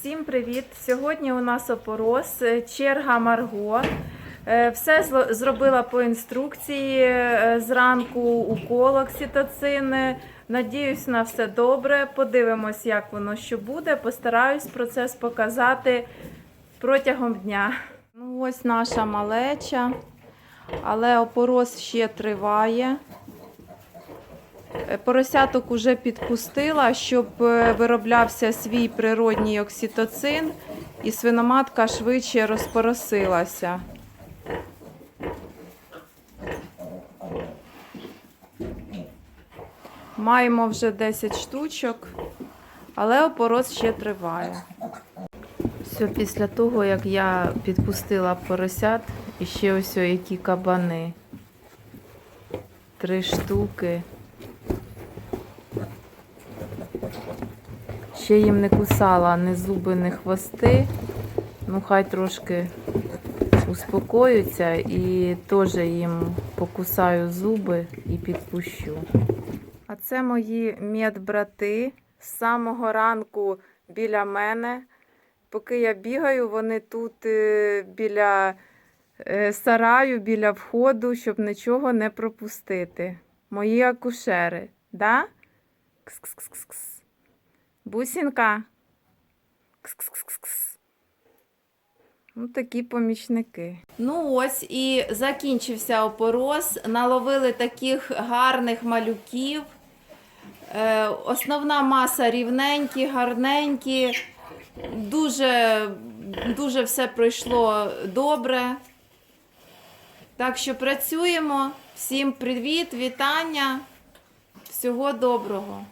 Всім привіт! Сьогодні у нас опорос, е, черга Марго. Е, Все зробила по інструкції. е, Зранку укол окситоцин. Надіюсь на все добре. Подивимось, як воно що буде. Постараюсь процес показати протягом дня. Ну, ось наша малеча, але опорос ще триває. Е, Поросяток уже підпустила, щоб е, вироблявся свій природній окситоцин, і свиноматка швидше розпоросилася. Маємо вже 10 штучок, але опорос ще триває. Все після того, як я підпустила поросят, і ще ось які кабани. Три штуки. Ще їм не кусала ні зуби, ні хвости. Ну, хай трошки успокоються і теж їм покусаю зуби і підпущу. А це мої медбрати з самого ранку біля мене. Поки я бігаю, вони тут е, біля е, сараю, біля входу, щоб нічого не пропустити. Мої акушери, да? Кс-кс-кс-кс. Бусінка. Кс-кс-кс-кс. Ну, такі помічники. Ну ось і закінчився опорос. Наловили таких гарних малюків. Е, основна маса рівненькі, гарненькі. Дуже, дуже все пройшло добре. Так що працюємо. Всім привіт, вітання. Всього доброго.